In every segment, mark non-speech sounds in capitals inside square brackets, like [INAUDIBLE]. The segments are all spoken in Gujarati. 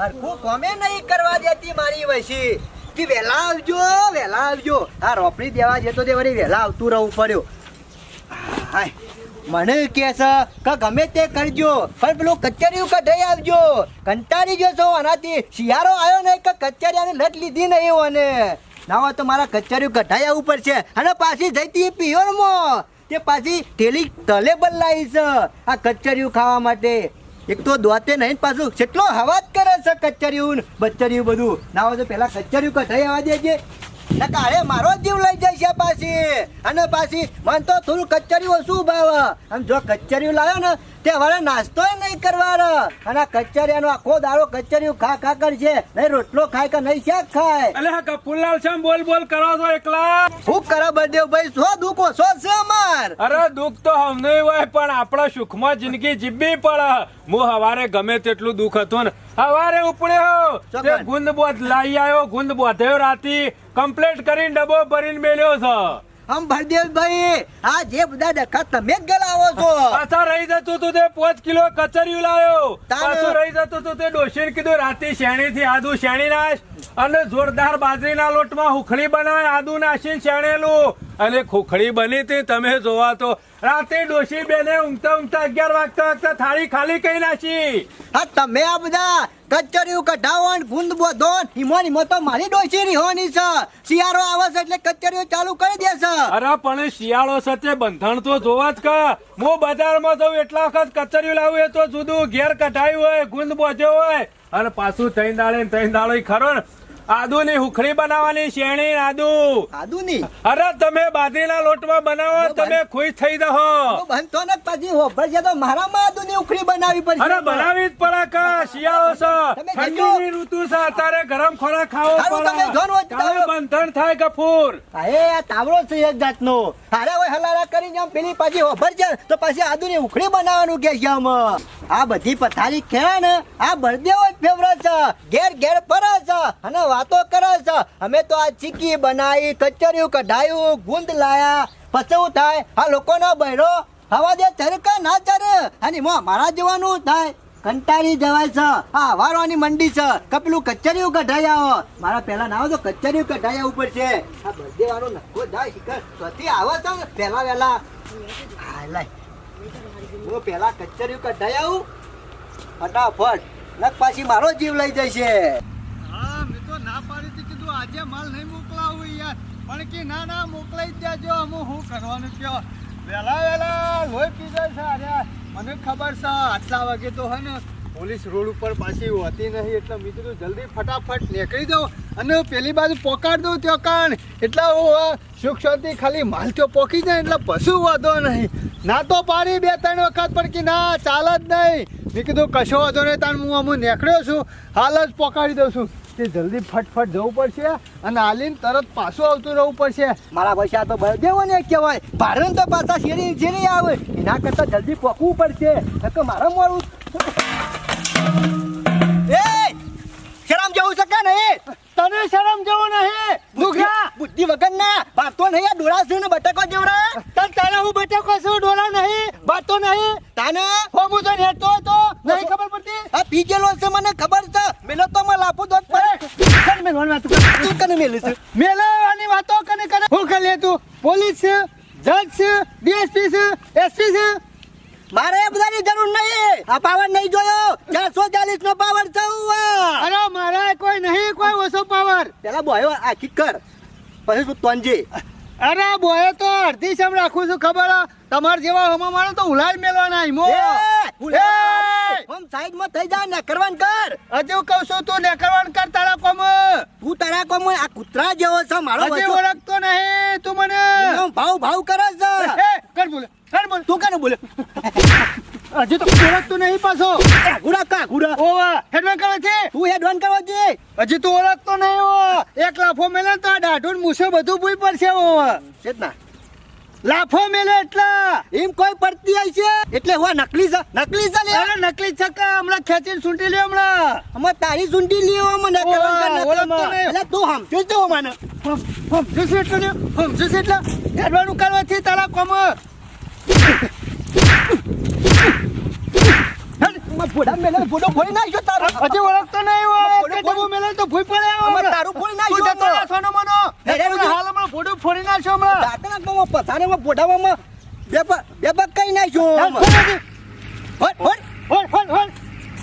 હરખું કોમે નહીં કરવા દેતી મારી વસી કે વહેલા આવજો વહેલા આવજો. આ રોપડી દેવા જતો તે વળી વહેલા આવતું રહેવું પડ્યું. હાય. મને કે છે કે ગમે તે કરજો, પણ પેલું કચેરીયું કઢાઈ આવજો. કંટાળી ગયો છો આનાથી. શિયાળો આવ્યો ને કે કચેરીયાની લટ લીધી નહીં અને ના હોય તો મારા કચેરીયું કઢાઈ આવવું પડશે. અને પાછી જઈતી પિયોરમાં. તે પાછી ઠેલી તલે બદલાઈ છે આ કચેરીયું ખાવા માટે. એક તો દોતે નહીં, પાછું કેટલો હવાજ કરે છે કચરિયું બચ્ચરિયું બધું. ના હોય તો પેલા કચરિયું કઢાઈ આવવા દેજે. કાલે મારો જીવ લઈ જશે પાછી. અને પાછી મને તો થોડું કચરિયું ઓછું ભાવે અને જો કચરિયું લાવ્યો ને તે હવે નાસ્તો નહીં કરવાનો અને કચરિયાનો આખો દાડો કચરિયું ખા ખા કરશે. નહીં રોટલો ખાય કે નહીં શાક ખાય. અલે હા કપૂરલાલ છે બોલ બોલ કરો છો એકલા? શું કરે બળદેવ ભાઈ? સો દુખો? સો છે અમાર? અરે દુખ તો અમને હોય પણ આપણા સુખમાં જિંદગી જીવવી પડે. હું હવારે ગમે તેટલું દુઃખ હતું ને હવારે ઉપડ્યો. ગુંદ બોધ લાઈ આવ્યો ગુંદ બોધ્યો રાતી. કમ્પ્લીટ કરીને ડબ્બો ભરીને મેલ્યો છે. આમ ભરદેવભાઈ આ જે બધા ડખા તમે જ ગલાવો છો. પાછા રહી જતું તું તે પાંચ કિલો કચરિયું લાવ્યો. પાછું રહી જતું તું તે ડોશીને કીધું રાતે શેણી થી આદુ શેણી નાખ અને જોરદાર બાજરીના લોટમાં હુખડી બનાય આદુ નાસી શેણેલું. અને ખુખડી બની હતી તમે જોવા તો રાતે ડોશી બેને ઊંઘતા ઊંઘતા અગિયાર વાગતા વાગતા થાળી ખાલી કઈ નાખી. હા તમે આ બધા કચરિયું કઢાવો ને ગુંદ બોધો હિમો હિમો તો મારી ડોસી રીહોની છે. શિયાળો આવે છે એટલે કચરિયું ચાલુ કરી દેશે અરે પણ શિયાળો સાથે બંધણ તો જોવા જ કા. હું બજારમાં જઉં એટલા વખત કચરિયું લાવું એ તો જુદું. ઘેર કઢાયું હોય ગુંદ બોધ્યો હોય અને પાછું તૈન દાડે ને તૈન દાડો ખરો ને. આદુ ની હુખડી બનાવવાની શેણી આદુ. આદુની? અરે તમે બાજરીના લોટમાં બનાવો તમે ખુશ થઈ દહો બનતો ને પછી હોભળ છે તો મારામાં આદુ ની ઉખડી બનાવી પડશે. અરે બનાવી જ પડે કે શિયાળો છે? ઠંડીની ઋતુ છે અત્યારે ગરમ ખોરાક ખાવો પડે. તારે. બંધન થાય કપૂર અરે આ તાવડો છે એક જાતનો. અરે ઓય હલાલા કરીને આમ પેલી પાછી હોભળ છે તો પછી આદુ ની ઉખડી બનાવવાનું કે છે આ બધી પથારી કે ને આ બળદેવ જ ફેવરેટ છે. ઘેર ઘેર ફરે છે. અને વાતો કરે છે. અમે તો આ ચીકી બનાવી કચરિયું કઢાયું, ગુંદ લાયા. પછી શું થાય, આ લોકોનો બહેરો હવા દે ચરકા ના ચરે. અને મારા જવાનું થાય. કંટાળી જવાય છે. આ હવારોની મંડી છે. કપલું કચરિયું કઢાઈ આવો મારા પહેલા ના આવો તો કચરિયું કઢાઈ આવવું પડશે આ બધે વાળો નખો જાય શિખર સ્વથી આવે છે ને, પહેલા વહેલા. હા લાય. હું પહેલા કચરિયું કઢાઈ આવું ફટાફટ. નક પાછી મારો જીવ લઈ જશે. આજે માલ નહીં મોકલાવું યાર. પણ કે ના ના, મોકલાઈ જ દેજો. અમે શું કરવાનું કયો? વહેલા વહેલા લોહી પી છે અરે. મને ખબર છે, આટલા વાગે તો હે ને પોલીસ રોડ ઉપર પાછી હોતી નહીં, એટલે મેં કીધું જલ્દી ફટાફટ નીકળી દઉં અને પેલી બાજુ પોકાડ દઉં ત્યાં કાન એટલે હું સુખ શાંતિ ખાલી માલ તો પોકી જાય, એટલે પશુ વાંધો નહીં. ના તો પાડી બે, ત્રણ વખત, પણ કે ના, ચાલ જ નહીં. મેં કીધું, કશો વાંધો નહીં તાણ હું અમુક નીકળ્યો છું. હાલ જ પોકાડી દઉં છું. તે જલ્દી ફટફટ જવું પડશે અને આલીન તરત પાછું આવતું રહેવું પડશે. મારા પૈસા તો બળદેવો ને કહેવાય. ભારત તો પાછા શેરી શેરી આવે. એના કરતા જલ્દી પોકવું પડશે. તો મારે મારું એ, શરમ જવું શકે નહીં? તને શરમ જવું નહીં? દુખરા બુદ્ધિ વગર ના. ભાતો નહીં આ ડોળા છે ને બટકો જેવડા તન તારે હું બટકો છું ડોળા નહીં? ભાતો નહીં? તાને હો હું તો નેટતો હતો નહીં ખબર પડતી? આ પી ગયેલો છે મને ખબર છે. મેલો તો મને લાફો દોત પડે વાત તું કને મેલી છે? મેલવાની વાતો કને કરે હું તું પોલીસ છે જજ છે ડીએસપી છે એસપી છે. મારે એ બધાની જરૂર નહીં. આ પાવર નહીં જોયો. ચારસો ચાલીસ નો પાવર ઉવા. અરે મારા કોઈ નહીં કોઈ ઓછો પાવર. પેલા બોયો આ કર. પછી તોંજી અરે બોયો તો અડધી સમ રાખું છું ખબર? તમાર જેવા હમા મારો તો ઉલાડ મેલવાના હિમો એ, એ! સાઈડમાં થઈ જા ને કર. હજુ કહું છું તું નેકરવાન કર તારા કોમ તું તારા કોમ આ કૂતરા જેવો છે મારો હજુ ઓળખતો નહીં તું મને. ભાવ ભાવ કરે છે. કર બોલે કર બોલે. તું કને બોલે? હજુ તો ઓળખતો નહીં પાછો. ગુડા કા ગુડા ઓવા હેડવાન કરે છે તું હેડવાન કરવા જે. હજી તો ઓળખતો નહીં ઓ એક લાફો મેલે તો આ દાઢું મૂછો બધું ભૂઈ પડશે ઓવા. છે જ ના લાફો મેલે એટલા. એમ કોઈ પડતી આવી છે? એટલે હું નકલી છે નકલી છે લે. અરે નકલી છક્કા હમણાં ખેંચીને સૂંટી લ્યો હમણાં. અમે તારી સુંટી લ્યો કર ઓળખતો એટલે તું હમ જો જો મને હમ, હમ, જશે એટલે. હમ, જશે એટલે. હેડવાનું કરવાથી તારા કોમ. ફોડા મેલે ફોડો ફોડી નાખ્યો તારો હજી ઓળખતો નહીં હોય ફોડો, ફોડો. ડબ્બો મેલે તો ભૂઈ પડે આમાં તારું ફોડી તું નાખ્યો જતો સોનો મનો હે, હે, હમણાં હાલ હમણાં ફોટો ફોડી નાખશો હમણાં. દાંતના પથારીમાં ફોડાવામાં બે બે કઈ નાખ્યો ફોડ. ફોડ, ફોડ, ફોડ.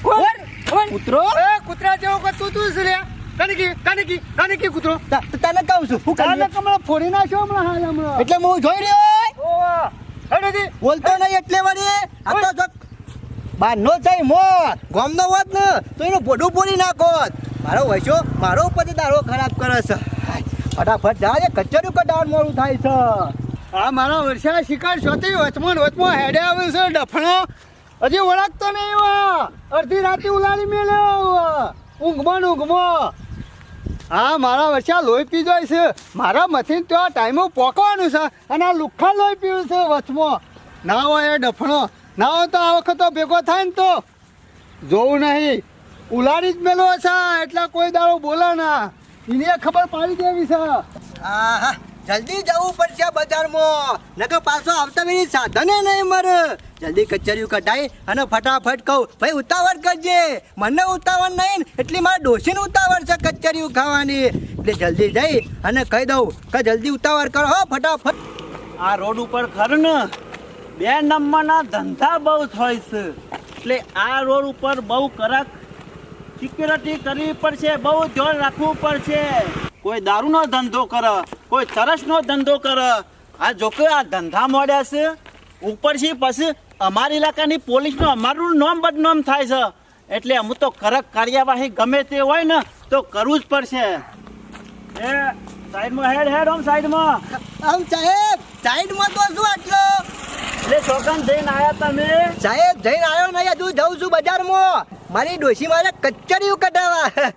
ફોડ, ફોડ. કૂતરો એ, કૂતરા જેવો કે તું તું લે. કાનકી, કાનકી, કાનકી કૂતરો. ત- ત- તને કહું છું હું કાલે? હમણાં ફોડી નાખ્યો હમણાં હાલ હમણાં. એટલે હું જોઈ રહ્યો ઓવા. હેડેથી. બોલતો નહીં એટલે વળી આ તો બારનો છે મોત. ગોમનો હોત ને, તો એનું બોડું પૂરી નાખોત મારો વૈશો, મારો પતિ તારો ખરાબ કરે છે. ફટાફટ જા રે કચરું કડાળ મોડું થાય છે. આ મારા વર્ષા શિકાર શોધી વચમાં વચમાં હેડે આવે છે, ડફણો. હજી ઓળખતો નહીં એવા. અડધી રાતે ઉલાડી મેલે ઊંઘમાં ઊંઘમો. હા મારા વર્ષા લોહી પી જાય છે. મારા મથી ત્યાં ટાઈમે પોકવાનું છે અને આ લુખ્ખા લોહી પીવું છે વચમાં. ના હોય એ ડફણો. ના હોય તો આ વખત ભેગો થાય ને તો. જોવું નહીં. ઉલાડી જ મેલો છે એટલે કોઈ દાડો બોલા ના. એને ખબર પાડી દેવી છે. આહા જલ્દી જવું પડશે બજારમાં. નકર પાછો આવતા વેરી સાધને નહીં મરે. જલ્દી કચેરીઓ કઢાઈ અને ફટાફટ કહું ભાઈ ઉતાવળ કરજે. મને ઉતાવળ નહીં ને એટલી મારે ડોસીને ઉતાવળ છે કચેરીઓ ખાવાની. એટલે જલ્દી જઈ અને કહી દઉં કે જલ્દી ઉતાવળ કરો હો ફટાફટ. આ રોડ ઉપર ખરું ને. બે નંબરના ધંધા બહુ થાય છે. એટલે આ રોડ ઉપર બહુ કડક સિક્યુરિટી કરવી પડશે, બહુ ધ્યાન રાખવું પડશે. કોઈ દારૂનો ધંધો કરે, કોઈ તરસનો ધંધો કરે. આ જોકે આ ધંધા મોડ્યા છે. ઉપરથી પછી અમારા ઇલાકાની પોલીસનું અમારું નામ બદનામ થાય છે. એટલે અમુક તો કડક કાર્યવાહી ગમે તે હોય ને, તો કરવું જ પડશે. એ, સાઈડમાં હેડ હેડ, ઓમ સાઈડમાં. આમ સાહેબ, સાઈડમાં તો શું આટલો એટલે છોકરાને જઈને આયા તમે? સાહેબ જઈને આવ્યો નહીં હજુ જઉં છું બજારમાં. મારી ડોશી મારે કઢાવા.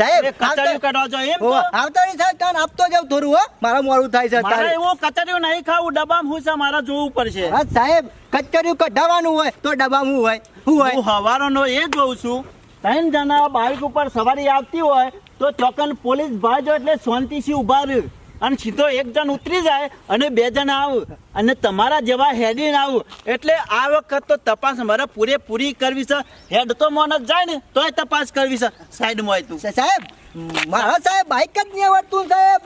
સાહેબ એ કઢાવ છો એમ? આવતો નહીં સાહેબ તાન આપતો જાવ થોડું હો. મારા મોડું થાય છે તારે. એવું કચરિયું નહીં ખાવું ડબ્બામાં હું છે મારા જોવું પડશે. હા સાહેબ કચરિયું કઢાવવાનું હોય તો ડબ્બામાં હું હોય? હું હોય? હવારોનો એ જોઉં છું. ત્રણ જણા બાઇક ઉપર સવારી આવતી હોય તો ચોકન પોલીસ ભાજો એટલે શાંતિથી ઊભા રહે. અને સીધો એક જણ ઉતરી જાય અને બે જણ આવું. અને તમારા જેવા હેડીને આવું. એટલે આ વખત તો તપાસ મારે પૂરેપૂરી કરવી છે. હેડ તો મોન જ જાય ને તોય તપાસ કરવી છે. સાઈડમાં તું. સાહેબ મારા સાહેબ બાઇક જ નહીં આવડતું સાહેબ.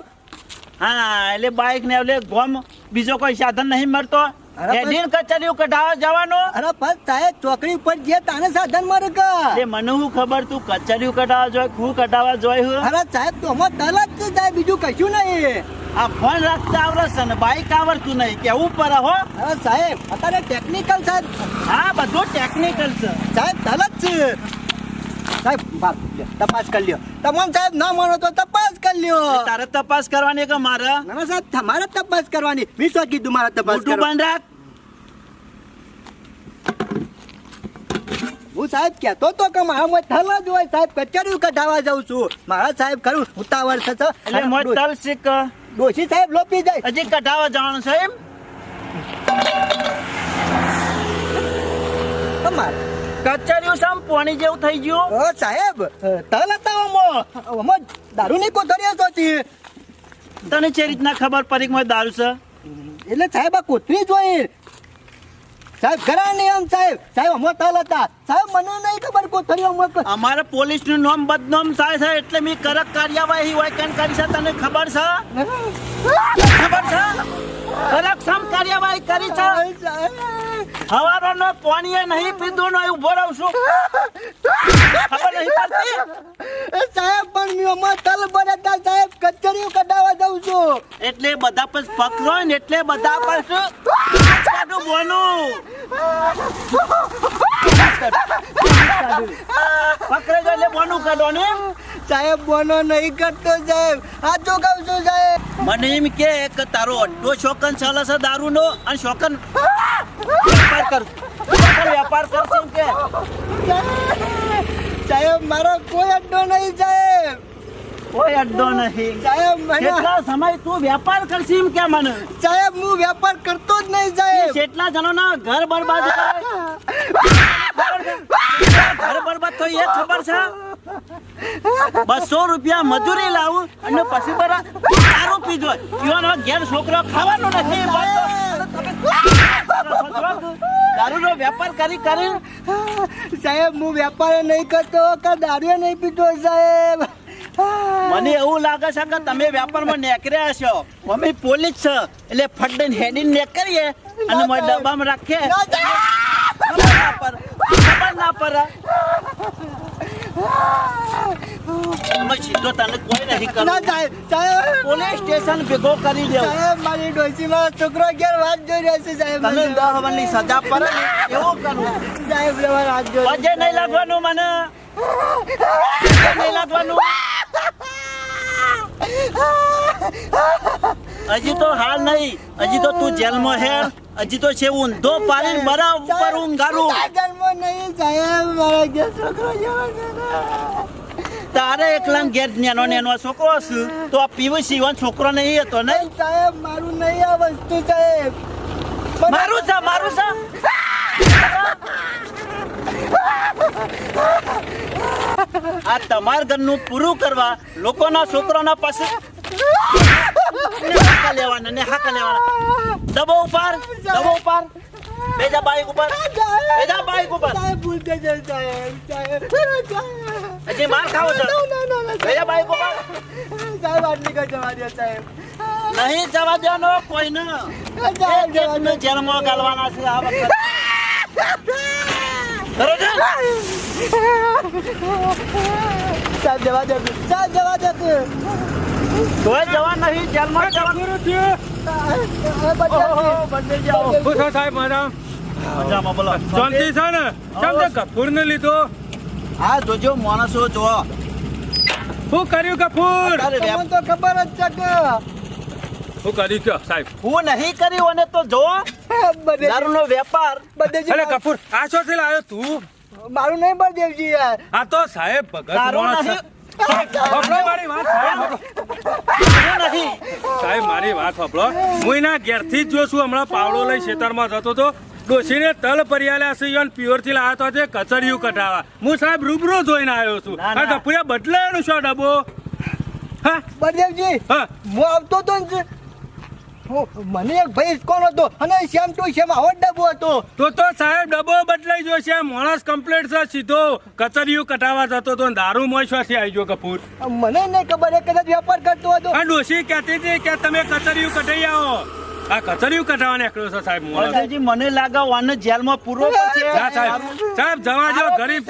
હા એટલે બાઇક ને એટલે ગોમ બીજો કોઈ સાધન નહીં મળતો. પણ- હેડીને કઢાવવા જવાનો? અરે પણ સાહેબ ચોકડી ઉપર જે તાને સાધન મારે કા? એટલે મને હું ખબર તું કચરિયું કઢાવવા જોઈએ હું કઢાવવા જોઈએ હું? અરે સાહેબ તો અમાર તલ જ સાહેબ બીજું કશું નહીં. આ ફોન રાખતા આવડે છે ને બાઈક આવડતું નહીં કેવું પડે હો? અરે સાહેબ અત્યારે ટેકનિકલ સાહેબ. હા બધું ટેકનિકલ છે. સાહેબ તલત છે. સાહેબ તપાસ કરી લ્યો. તમામ સાહેબ ના માનો તો તપાસ કરી લ્યો. તારે તપાસ કરવાની કે મારે? ના ના, સાહેબ તમારે તપાસ કરવાની. મેં શું કીધું મારે તપાસ મોટું બંધ રાખ. હું સાહેબ કહેતો તો કે મારા મોય થવા જ હોય સાહેબ કચેરી કઢાવા જાઉં છું. મારા સાહેબ ખરું ઉતાવળ થશે એટલે મોય તલ શીખ ડોશી સાહેબ લોપી જાય. હજી કઢાવવા જવાનું સાહેબ તમારે કચરિયું સામ પોણી જેવું થઈ ગયું. ઓ સાહેબ તલ હતા ઓમો ઓમો દારૂની કોથળીઓ સોચી તને જે રીતના ખબર પડી કે દારૂ છે? એટલે સાહેબ આ કોથળી જોઈ. સાહેબ ઘણા નિયમ સાહેબ? સાહેબ અમો તલ હતા. સાહેબ મને નહીં ખબર કોથળીઓ અમો અમારે પોલીસનું નામ બદનામ થાય છે એટલે મેં કડક કાર્યવાહી હોય કેમ કરી છે. તને ખબર છે? ખબર છે? કડક સમ કાર્યવાહી કરી છે. હવારોનો પાણીએ નહીં પીધું નો ઊભો રહું છું. [LAUGHS] ખબર નહીં પડતી? તલ બનતા સાહેબ કચરીઓ કઢાવા જાઉં છું. એટલે બધા પર પકડો ને એટલે બધા પર કાઢું પકડે જો એટલે બોનું કાઢો ને સાહેબ બોનો નહીં કરતો સાહેબ. આ તો કહું છું સાહેબ? મને એમ કે તારો અડ્ડો શોકન ચાલે છે દારૂનો અને શોકન વેપાર કર. વેપાર કર છે કે. સાહેબ મારો કોઈ અડ્ડો નહીં સાહેબ. કોઈ અડ્ડો નહીં. સાહેબ મને કેટલા સમય તું વેપાર કરશી એમ કે મને. સાહેબ હું વેપાર કરતો જ નહીં સાહેબ. કેટલા જણોના ઘર બરબાદ ઘર બરબાદ તો એ ખબર છે. બસો રૂપિયા મજૂરી લાવું અને પછી બરા દારૂ પીધો યુવાનો ઘેર છોકરો ખાવાનો નથી. દારૂનો વેપાર કરી કરી. સાહેબ હું વેપાર નહીં કરતો કે દારૂ નહીં પીતો સાહેબ. મને એવું લાગે છે કે તમે વેપારમાં નેકર્યા છો. મમ્મી પોલીસ છે એટલે ફટ હેડી નેકરીએ અને મને ડબ્બામાં રાખીએ. ના પર ના પડે. અમે સીધો તને કોઈ નહીં ના સાહેબ સાહેબ. પોલીસ સ્ટેશન ભેગો કરી દેવું. સાહેબ મારી ડોશીમાં છોકરો ઘેર વાત જોઈ રહ્યો છે સાહેબ. વર્ષની સજા પર સાહેબ લેવા હાથ નહીં લાગવાનું મને. નહીં લાગવાનું. હજી તો હાલ નહીં. હજી તો તું જેલમાં હે. હજી તો છે ઊંધો પાડીને બરાબર ઊંઘારું. નહીં સાહેબ. મારા છોકરો જેવો. તારે એકલા ઘેર નેનો નેનો છોકરો હશે તો આ પીવું સીવન છોકરો નહીં હતો ને સાહેબ મારું નહીં આ વસ્તુ સાહેબ. મારું છે મારું છે. આ તમાર ઘરનું પૂરું કરવા લોકોના છોકરાના પાસે હાકા લેવાના ને હાકા લેવાના. દબો ઉપર દબો ઉપર બેજા બાઈક ઉપર. બેજા બાઈક ઉપર. સાહેબ ભૂલ થઈ જાય સાહેબ સાહેબ હજી માર ખાવો છે? બેજા બાઈક ઉપર. સાહેબ આટલી કઈ જવા દે સાહેબ. નહીં જવા દેવાનો કોઈને. ને જેલમાં ગાલવાના છે આ વખત. કરો છો? સાહેબ જવા દે સાહેબ જવા દે તોય જવા નહીં જેલમાં જવાનું જાઓ શું છે સાહેબ મારા મજામાં બોલો. શાંતિ છે ને? કેમ તે કપૂર ને લીધો? હા જોજો માણસો જો શું કર્યું કપૂર તમને તો ખબર જ છે કે શું કર્યું કયો સાહેબ? હું નહીં કર્યું અને તો જો બધે દારૂનો વેપાર. બધે અરે કપૂર આ શોથી લાવ્યો તું? મારું નહીં બળદેવજી યાર. આ તો સાહેબ ભગત માણસ મારી વાત સાહેબ સાંભળો. દારૂ નહીં સાહેબ મારી વાત સાંભળો હું એના ઘેરથી જ જો છું. હમણાં પાવડો લઈ ખેતરમાં જતો હતો. ડોશીને તલ પરિયાલ્યા છે ઈવન પ્યોરથી તો તે કચરિયું કઢાવા. હું સાહેબ રૂબરૂ જોઈને આવ્યો છું. આ કપૂરે બદલાયો શું ડબ્બો. હા? હા. હું આવતો તો મને એક ભાઈ કોણ હતો? અને શેમ ટુ શેમ આવો જ ડબ્બો હતો. તો તો સાહેબ ડબ્બો બદલાઈ ગયો છે. માણસ કમ્પ્લેટ છે સીધો કચરિયું કટાવા જતો હતો દારૂ મોશવાથી આવી ગયો કપૂર. મને નહીં ખબર એ કદાચ વેપાર કરતો હતો. આ ડોશી કહેતી હતી કે તમે કચરિયું કટાઈ આવો. આ કચરિયું કટાવા નીકળ્યો છે સાહેબ વરદાજી, મને લાગે વાને જેલમાં પૂરો છે ના સાહેબ. સાહેબ જવા જો ગરીબ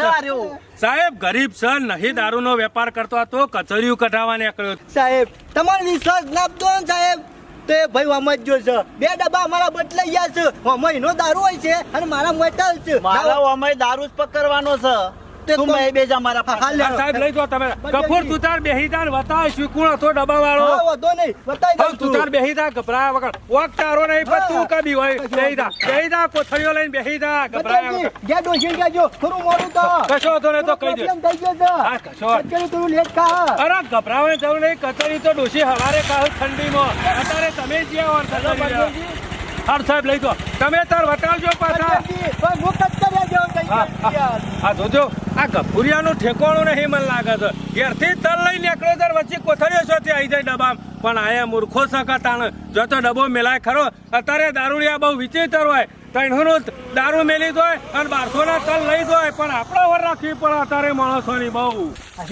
સાહેબ ગરીબ છે નહીં દારૂનો વેપાર કરતો હતો કચરિયું કઢાવા નીકળ્યો. સાહેબ તમારો વિશ્વાસ ના આપતો ને સાહેબ. તો એ ભાઈ આમાં જ છે બે ડબ્બા મારા બદલાઈ ગયા છે. આમાં નો દારૂ હોય છે અને મારા મોટાલ છે. મારા ઓમાય દારૂ જ પકડવાનો છે. તે બે બેજા મારા સાહેબ લઈ તમે. કપૂર તું તાર બેહી તાર બતાવ શું કોણ હતો ડબ્બા વાળો હા, નહીં. બતાવી દઉં તું તાર બેહી તા ગભરાયા વગર. વાક તારો નહીં પણ તું કદી હોય. બેહી તા બેહી તા કોથળીઓ લઈને બેહી તા ગભરાયા વગર. જ્યાં ડોશી કહેજો, થોડું મોડું તો. કશો વાંધો નહીં તો કહી દે. થઈ ગયો છે. હા, કશો વાંધો. કચેરી લેટ ખા. અરે ગભરાવાની જરૂર નહીં. કચરી તો ડોશી હવારે કાઢો ઠંડીમાં. અત્યારે તમે જ જ્યાં હોર કચરી હાર સાહેબ લઈ દો તમે તાર વટાવજો પાછા. હા. જોજો. આ ગભુરિયાનું ઠેકોણું નહીં મને લાગે છે. ઘેરથી તલ લઈ નીકળ્યો ત્યારે વચ્ચે કોથળીઓ ત્યાં આવી જાય ડબ્બા પણ આયા મૂર્ખો સકતાણ જો તો ડબ્બો મેલાય ખરો. અત્યારે દારૂડિયા બહુ વિચિત્ર હોય. ત્રણસોનું દારૂ મેલી દોય અને બારસોના તલ લઈ દોય પણ આપણે વર રાખવી પડે અત્યારે માણસોની બહુ.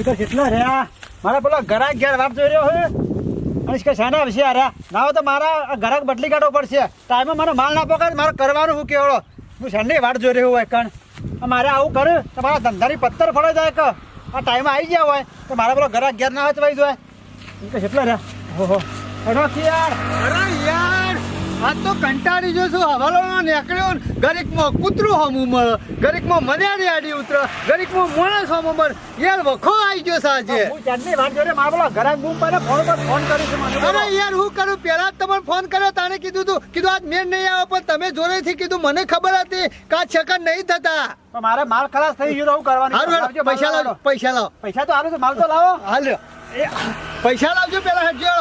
તો કેટલા રહ્યા? મારા પેલા ઘરાક ઘેર વાત જોઈ રહ્યો હોય અને કે શાના વિશે આ ના હોય તો મારા ઘરાક બદલી કાઢવો પડશે. ટાઈમે મને માલ ના પકડ મારે કરવાનું હું કેવડો હું શાની વાટ જોઈ રહ્યો હોય, કણ. મારે આવું કરું તો મારા ધંધાની પથ્થર ફળે જાય કે? આ ટાઈમ આવી ગયા હોય, તો મારા પેલો ઘર અગિયાર ના હોય તો એમ જોઈએ એટલે રહ્યા. ઓહો. યાર અરે યાર! આ તો કંટાળી જો છું હવાલો નીકળ્યો ને ગરીકમાં કૂતરું હમું મળે ગરીકમાં મજાડી આડી ઉતરે ગરીકમાં માણસ હમું મળે યાર વખો આવી ગયો સાજે. હું ચાંદની વાટ જોઈ રહ્યો મારા ઘરાક બૂમ પાડે ફોન પર ફોન કરું છું અરે યાર હું કરું? પેલા જ તમને ફોન કર્યો તાણે કીધું તું કીધું આજ મેં નહીં આવ્યો પણ તમે જોડેથી કીધું મને ખબર હતી કે સેકન્ડ નહીં થતા. મારે માલ ખલાસ થઈ ગયો હું કરવાનું પૈસા લાવો પૈસા લાવો. પૈસા તો હારું છે માલ તો લાવો. હાલ. પૈસા લાવજો પેલા હટજો.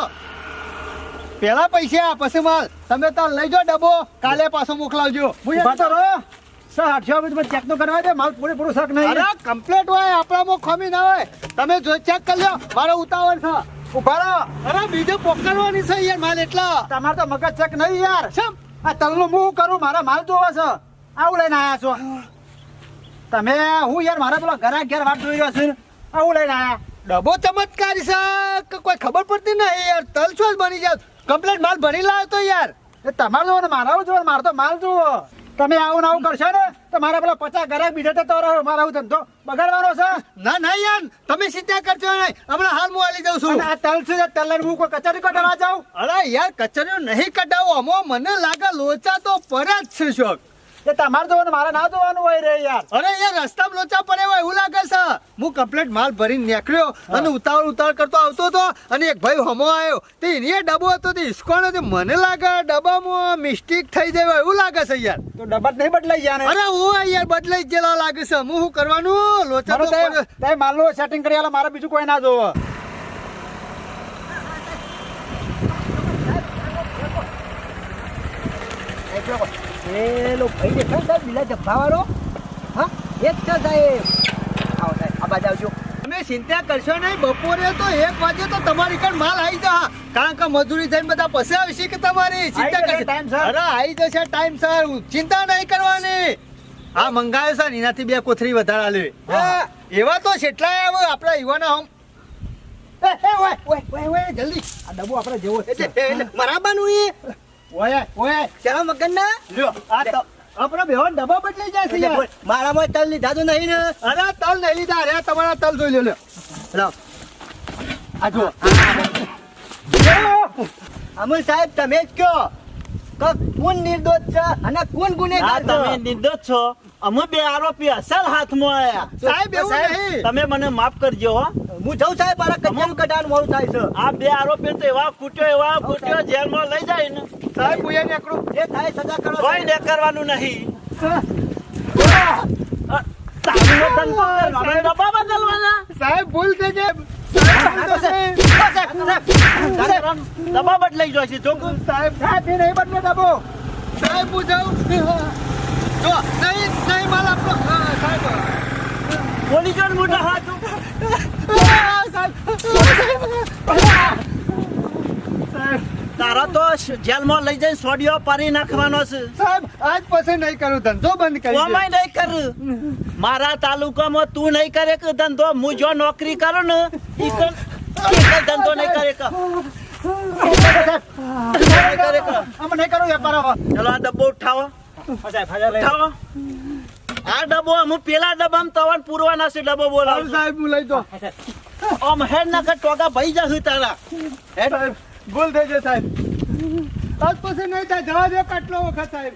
પેલા પૈસા પછી માલ. તમે તાર લઈ જાઓ ડબ્બો કાલે પાછો મોકલાવજો. સર આઠસો તમે ચેક તો કરવા દે માલ પૂરે પૂરું શાક નહીં. અરે કમ્પ્લેટ હોય આપણામાં ખમી ના હોય. તમે જો ચેક કરી લો મારો ઉતાવળ છે. ઊભા રહો. અરે બીજો પોકરવાની છે યાર માલ એટલા. તમારે તો મગજ ચેક નહીં યાર. શમ? આ તલનું હું કરું? મારા માલ જોવા છે. આવું લઈને આવ્યા છો. તમે હું યાર મારા પેલો ઘરા ઘેર વાત જોઈ રહ્યો છું. આવું લઈને આયા. ડબો ચમત્કાર છે. કે કોઈ ખબર પડતી નહીં યાર. તલ છો જ બની જાવ. કમ્પ્લેટ માલ ભરી લાવ્યો તો યાર. એ તમારે જોવો ને મારા જોવો ને મારો તો માલ જોવો. તમે આવું ને આવું કરશો ને તો મારા પેલા પચાસ ગ્રાહક બીજા તો તમારો મારા આવું ધંધો બગાડવાનો છે. ના ના યાર. તમે સીધા કરજો નહીં. હમણાં હાલ હું આલી જાઉં છું. આ તલ છે તલ હું કોઈ કચેરી કઢાવા જાઉં? અરે યાર કચેરીઓ નહીં કઢાવો. અમો મને લાગે લોચા તો પર જ છે શોખ એ તમારે જોવાનું મારે ના જોવાનું હોય રે યાર. અરે યાર રસ્તામાં લોચા પડે હોય એવું લાગે છે. હું કમ્પ્લેટ માલ ભરીને નીકળ્યો અને ઉતાવળ ઉતાવળ કરતો આવતો હતો અને એક ભાઈ હમો આવ્યો. તે એની ડબ્બો હતો તે હિસકોણ હતો. મને લાગે ડબ્બામાં મિસ્ટેક થઈ જાય એવું લાગે છે યાર. તો ડબ્બા નહીં બદલાઈ ગયા અરે હું યાર બદલાઈ ગયેલા લાગે છે. હું શું કરવાનું? લોચા માલનું સેટિંગ કરી આલો મારે બીજું કોઈ ના જોવો. પેલો ભાઈ દેખાય સાહેબ બીલા જબ્બાવાળો હા એ જ છે સાહેબ. આવો સાહેબ આ બાજુ આવજો. તમે ચિંતા કરશો નહીં બપોરે તો એક વાગે તો તમારી કણ માલ આવી જા. કારણ કે મજૂરી થઈને બધા પસે આવશે કે તમારી? ચિંતા કરશે. ટાઈમ સર અરે આવી જશે ટાઈમ સર ચિંતા નહીં કરવાની. આ મંગાવ્યો સર એનાથી બે કોથરી વધારે આલે. એવા તો છેટલા આપણા યુવાના હમ. જલ્દી. આ ડબ્બો આપણે જેવો એટલે બરાબરનું એ. ઓય ઓય. શેનો મગન ના? લ્યો આ તો આપણો બેહો ડબ્બો બદલી જાય છે એટલે યાર. મારામાં તલ લીધા તો નહીં ને? અરે તલ નહીં લીધા. અરે તમારા તલ જોઈ લ્યો લ્યો. લાવ. આ જો અમુલ સાહેબ તમે જ કયો કે કોણ નિર્દોષ છે અને કોણ ગુનેગાર તમે નિર્દોષ છો. અમે બે આરોપી અસલ હાથમાં આયા. સાહેબ એવું નહીં. તમે મને માફ કરજો હો. હું જઉં સાહેબ મારા કચેરી કડાન મોડું થાય છે. આ બે આરોપી તો એવા કૂટ્યો એવા કૂટ્યો જેલમાં લઈ જાય ને. સાહેબ હું અહીંયા જે થાય સજા કરો કોઈ ને કરવાનું નહીં તારીનો ધંધો કરવાનો, બદલવાના. સાહેબ ભૂલ થઈ ગઈ. ડબ્બા બદલાઈ જશે જો સાહેબ સાહેબ નહીં બદલે દબો સાહેબ જાઉં જો નહીં નહીં માલ આપો. સાહેબ. પોલીસ મોટા હાથ સાહેબ. તારા તો જેલમાં લઈ જઈને સોડિયો પારી નાખવાનો છે. સાહેબ આજ પછી નહીં કરું ધંધો બંધ કરી દે. કોમાય નહીં કર. મારા તાલુકામાં તું નહીં કરે કે ધંધો? હું જો નોકરી કરું ને ઈ ધંધો નહીં કરે કે. નહીં કરે નહીં વેપાર ચલો આ ડબ્બો ઉઠાવો. ઉઠાવો. આ ડબ્બો અમે પેલા ડબ્બામાં તવન પૂરવાના છે ડબ્બો બોલાવ સાહેબ હું લઈ દો આમ હેડ ના કર ટોકા ભાઈ જશે તારા. હેડ ભૂલ થઈ ગઈ સાહેબ. આજ પછી નહીં થાય જવા દે કેટલો વખત સાહેબ.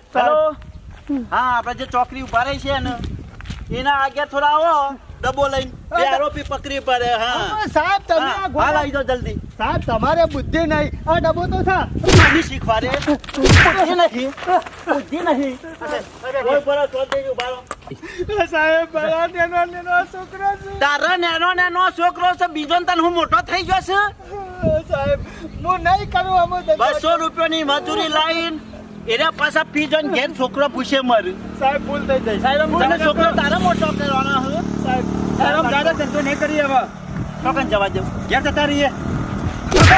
હા આપણે જે ચોકરી ઊભા રહી છે ને એના આગળ થોડા આવો. ડબ્બો લઈને બે આરોપી પકડી પડે હા. સાહેબ તમે આ હાલ આવી જલ્દી. સાહેબ તમારે બુદ્ધિ નહીં. આ ડબો તો છે. બુદ્ધિ શીખવાડે. બુદ્ધિ નહીં બુદ્ધિ નહીં કોઈ પર ચોલ દેજો બારો. સાહેબ મારા નેનો નેનો છોકરો છે. તારા નેનો નેનો છોકરો છે. બીજો તને હું મોટો થઈ ગયો છે? સાહેબ હું નહીં કરું અમે ધંધો. બસો રૂપિયાની મજૂરી લાઈન. એના પાછા ફી જોઈને ઘેર છોકરો પૂછે મર. સાહેબ ભૂલ થઈ જાય. સાહેબ છોકરો તારા મોટો કરવાનો હે સાહેબ સાહેબ દાદા ધંધો નહીં કરી હવે. ચોકન જવા દઉં. ઘેર જતા રહીએ.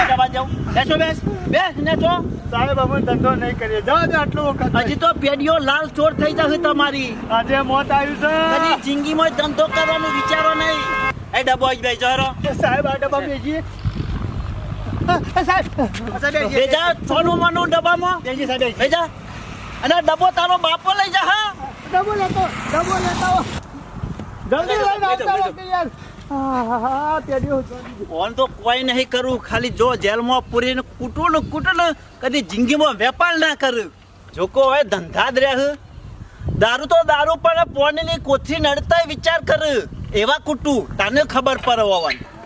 જવા દઉં. બેસો બેસ. બેસ ને તો સાહેબ અમે ધંધો નહીં કરીએ. જવા દે આટલો વખત હજી તો પેઢીઓ લાલ ચોર થઈ જશે તમારી. આજે મોત આવ્યું કદી છે જિંદગીમાં ધંધો કરવાનું વિચારો નહીં. એ ડબ્બો જ હેરો. સાહેબ આ ડબ્બા બેજીએ સાહેબ. બેજા સોનું મનું ડબ્બામાં. બેજીએ સાહેબ બેજા અને ડબ્બો તારો બાપો લઈ જા હા. ડબ્બો લેતો ડબ્બો લેતો. જલ્દી લઈને આવતા રહો યાર. પેઢીઓ તો કોઈ નહીં કરું. ખાલી જો જેલમાં પૂરીને કૂટું ને કૂટું ને કદી જિંદગીમાં વેપાર ના કર. જોકો હવે ધંધા જ રહે દારૂ તો દારૂ પણ પોણીની કોથરી નડતા વિચાર કર. એવા કૂટું. તને ખબર પડે હોવાની